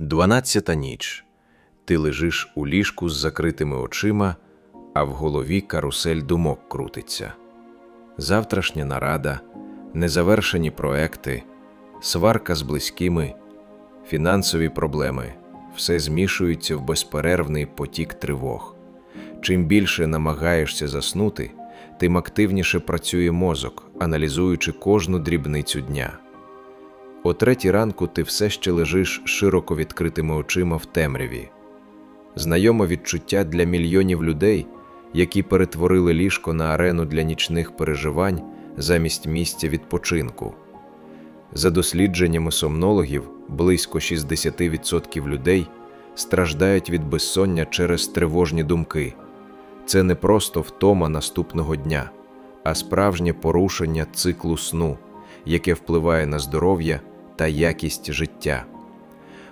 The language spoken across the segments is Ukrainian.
Дванадцята ніч. Ти лежиш у ліжку з закритими очима, а в голові карусель думок крутиться. Завтрашня нарада, незавершені проекти, сварка з близькими, фінансові проблеми все змішується в безперервний потік тривог. Чим більше намагаєшся заснути, тим активніше працює мозок, аналізуючи кожну дрібницю дня. О третій ранку ти все ще лежиш широко відкритими очима в темряві. Знайоме відчуття для мільйонів людей, які перетворили ліжко на арену для нічних переживань замість місця відпочинку. За дослідженнями сомнологів, близько 60% людей страждають від безсоння через тривожні думки. Це не просто втома наступного дня, а справжнє порушення циклу сну, яке впливає на здоров'я та якість життя.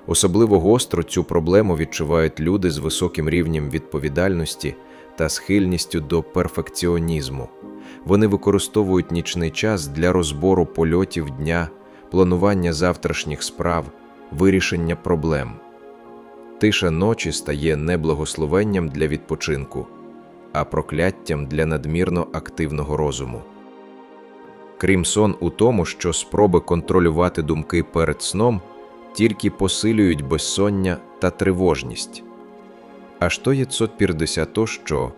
Особливо гостро цю проблему відчувають люди з високим рівнем відповідальності та схильністю до перфекціонізму. Вони використовують нічний час для розбору польотів дня, планування завтрашніх справ, вирішення проблем. Тиша ночі стає не благословенням для відпочинку, а прокляттям для надмірно активного розуму. Крім сон у тому, що спроби контролювати думки перед сном тільки посилюють безсоння та тривожність. Аж то є 550 то, що,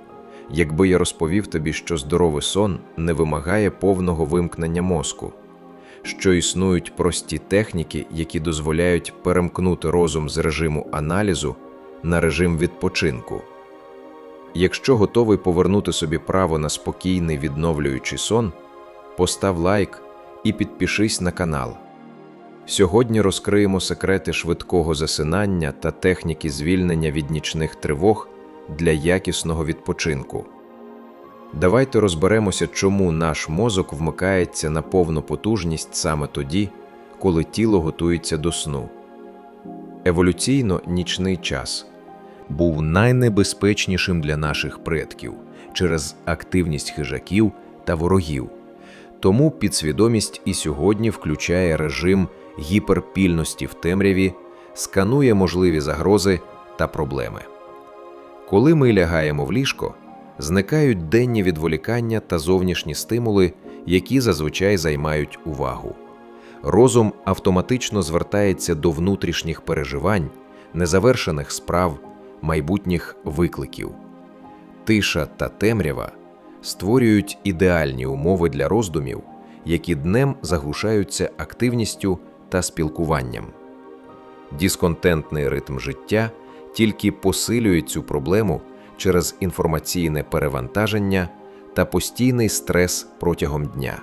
якби я розповів тобі, що здоровий сон не вимагає повного вимкнення мозку, що існують прості техніки, які дозволяють перемкнути розум з режиму аналізу на режим відпочинку. Якщо готовий повернути собі право на спокійний відновлюючий сон, постав лайк і підпишись на канал. Сьогодні розкриємо секрети швидкого засинання та техніки звільнення від нічних тривог для якісного відпочинку. Давайте розберемося, чому наш мозок вмикається на повну потужність саме тоді, коли тіло готується до сну. Еволюційно нічний час був найнебезпечнішим для наших предків через активність хижаків та ворогів. Тому підсвідомість і сьогодні включає режим гіперпільності в темряві, сканує можливі загрози та проблеми. Коли ми лягаємо в ліжко, зникають денні відволікання та зовнішні стимули, які зазвичай займають увагу. Розум автоматично звертається до внутрішніх переживань, незавершених справ, майбутніх викликів. Тиша та темрява створюють ідеальні умови для роздумів, які днем заглушаються активністю та спілкуванням. Дисконтентний ритм життя тільки посилює цю проблему через інформаційне перевантаження та постійний стрес протягом дня.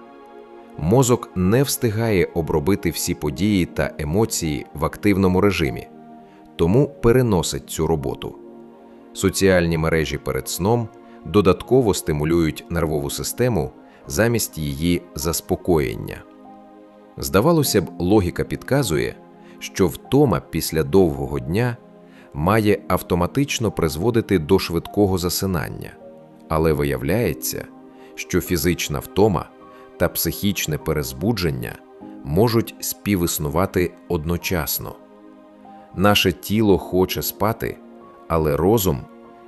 Мозок не встигає обробити всі події та емоції в активному режимі, тому переносить цю роботу. Соціальні мережі перед сном додатково стимулюють нервову систему замість її заспокоєння. Здавалося б, логіка підказує, що втома після довгого дня має автоматично призводити до швидкого засинання, але виявляється, що фізична втома та психічне перезбудження можуть співіснувати одночасно. Наше тіло хоче спати, але розум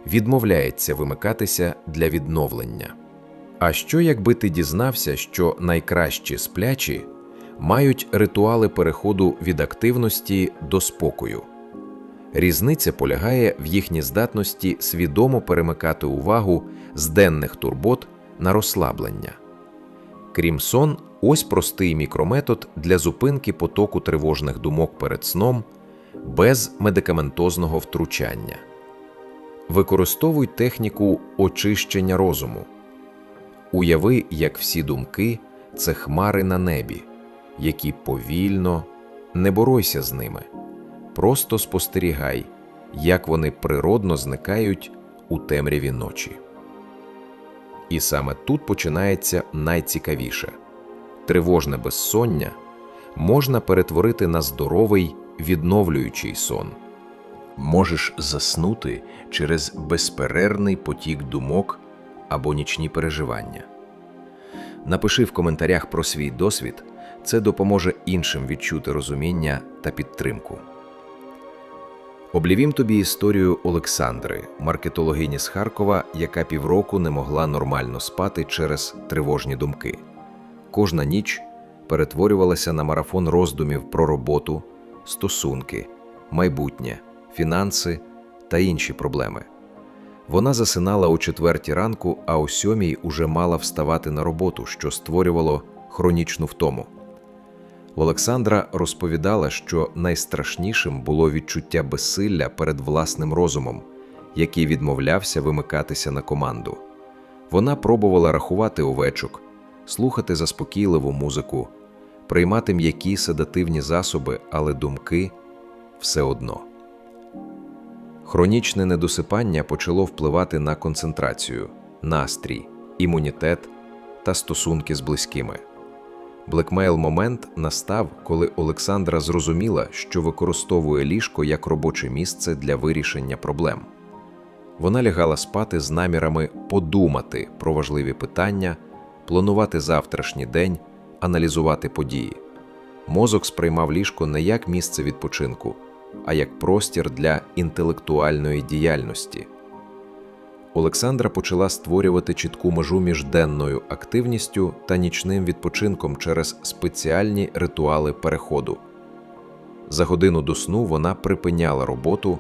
відмовляється вимикатися для відновлення. А що якби ти дізнався, що найкращі сплячі мають ритуали переходу від активності до спокою? Різниця полягає в їхній здатності свідомо перемикати увагу з денних турбот на розслаблення. Крім сон, ось простий мікрометод для зупинки потоку тривожних думок перед сном без медикаментозного втручання. Використовуй техніку очищення розуму. Уяви, як всі думки це хмари на небі, які повільно не боройся з ними. Просто спостерігай, як вони природно зникають у темряві ночі. І саме тут починається найцікавіше тривожне безсоння можна перетворити на здоровий відновлюючий сон. Можеш заснути через безперервний потік думок або нічні переживання. Напиши в коментарях про свій досвід, це допоможе іншим відчути розуміння та підтримку. Облівім тобі історію Олександри, маркетологині з Харкова, яка півроку не могла нормально спати через тривожні думки. Кожна ніч перетворювалася на марафон роздумів про роботу, стосунки, майбутнє, фінанси та інші проблеми. Вона засинала о четвертій ранку, а о сьомій уже мала вставати на роботу, що створювало хронічну втому. Олександра розповідала, що найстрашнішим було відчуття безсилля перед власним розумом, який відмовлявся вимикатися на команду. Вона пробувала рахувати овечок, слухати заспокійливу музику, приймати м'які седативні засоби, але думки все одно. Хронічне недосипання почало впливати на концентрацію, настрій, імунітет та стосунки з близькими. Блекмейл момент настав, коли Олександра зрозуміла, що використовує ліжко як робоче місце для вирішення проблем. Вона лягала спати з намірами подумати про важливі питання, планувати завтрашній день, аналізувати події. Мозок сприймав ліжко не як місце відпочинку, а як простір для інтелектуальної діяльності. Олександра почала створювати чітку межу між денною активністю та нічним відпочинком через спеціальні ритуали переходу. За годину до сну вона припиняла роботу,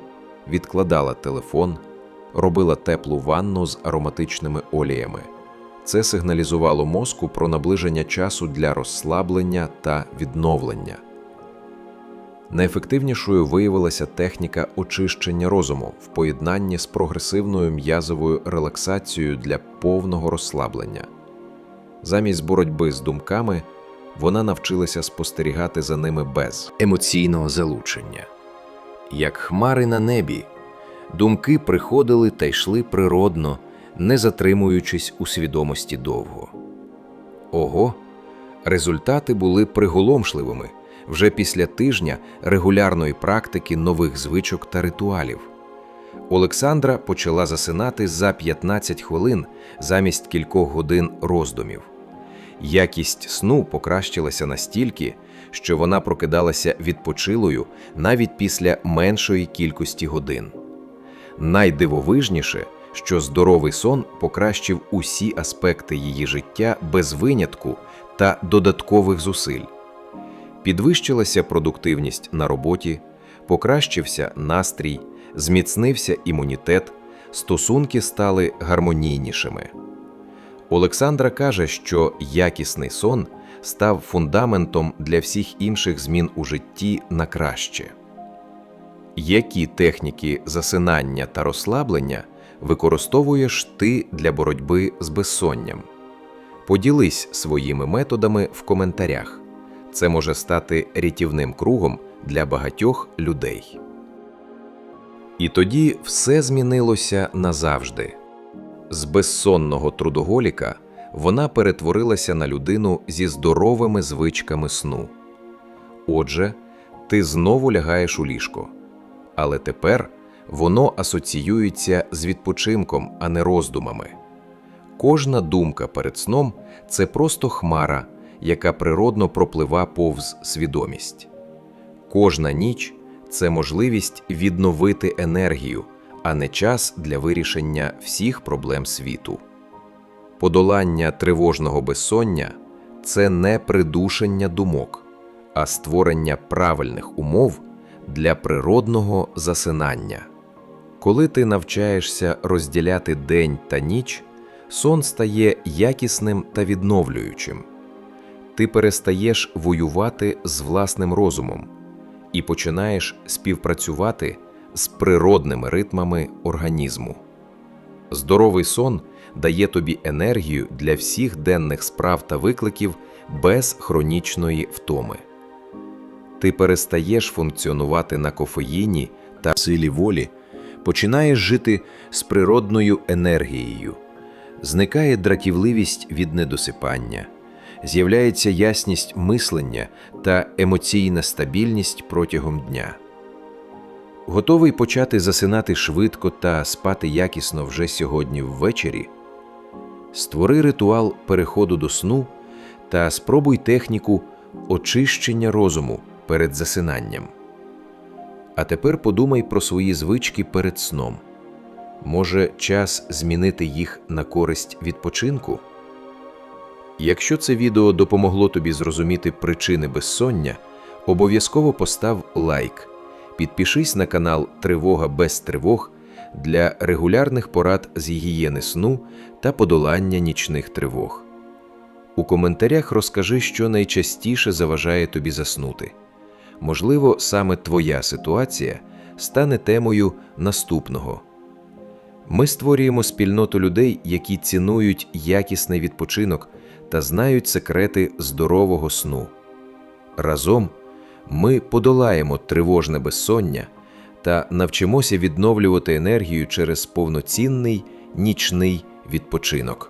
відкладала телефон, робила теплу ванну з ароматичними оліями. Це сигналізувало мозку про наближення часу для розслаблення та відновлення. Найефективнішою виявилася техніка очищення розуму в поєднанні з прогресивною м'язовою релаксацією для повного розслаблення. Замість боротьби з думками вона навчилася спостерігати за ними без емоційного залучення. Як хмари на небі, думки приходили та йшли природно, не затримуючись у свідомості довго. Ого, результати були приголомшливими вже після тижня регулярної практики нових звичок та ритуалів. Олександра почала засинати за 15 хвилин замість кількох годин роздумів. Якість сну покращилася настільки, що вона прокидалася відпочилою навіть після меншої кількості годин. Найдивовижніше, що здоровий сон покращив усі аспекти її життя без винятку та додаткових зусиль. Підвищилася продуктивність на роботі, покращився настрій, зміцнився імунітет, стосунки стали гармонійнішими. Олександра каже, що якісний сон став фундаментом для всіх інших змін у житті на краще. Які техніки засинання та розслаблення використовуєш ти для боротьби з безсонням? Поділись своїми методами в коментарях. Це може стати рятівним кругом для багатьох людей. І тоді все змінилося назавжди. З безсонного трудоголіка вона перетворилася на людину зі здоровими звичками сну. Отже, ти знову лягаєш у ліжко, але тепер воно асоціюється з відпочинком, а не роздумами. Кожна думка перед сном це просто хмара, яка природно проплива повз свідомість. Кожна ніч це можливість відновити енергію, а не час для вирішення всіх проблем світу. Подолання тривожного безсоння це не придушення думок, а створення правильних умов для природного засинання. Коли ти навчаєшся розділяти день та ніч, сон стає якісним та відновлюючим. Ти перестаєш воювати з власним розумом і починаєш співпрацювати з природними ритмами організму. Здоровий сон дає тобі енергію для всіх денних справ та викликів без хронічної втоми. Ти перестаєш функціонувати на кофеїні та силі волі, починаєш жити з природною енергією, зникає дратівливість від недосипання, з'являється ясність мислення та емоційна стабільність протягом дня. Готовий почати засинати швидко та спати якісно вже сьогодні ввечері? Створи ритуал переходу до сну та спробуй техніку очищення розуму перед засинанням. А тепер подумай про свої звички перед сном. Може, час змінити їх на користь відпочинку? Якщо це відео допомогло тобі зрозуміти причини безсоння, обов'язково постав лайк, підпишись на канал Тривога без тривог для регулярних порад з гігієни сну та подолання нічних тривог. У коментарях розкажи, що найчастіше заважає тобі заснути. Можливо, саме твоя ситуація стане темою наступного. Ми створюємо спільноту людей, які цінують якісний відпочинок та знають секрети здорового сну. Разом ми подолаємо тривожне безсоння та навчимося відновлювати енергію через повноцінний нічний відпочинок.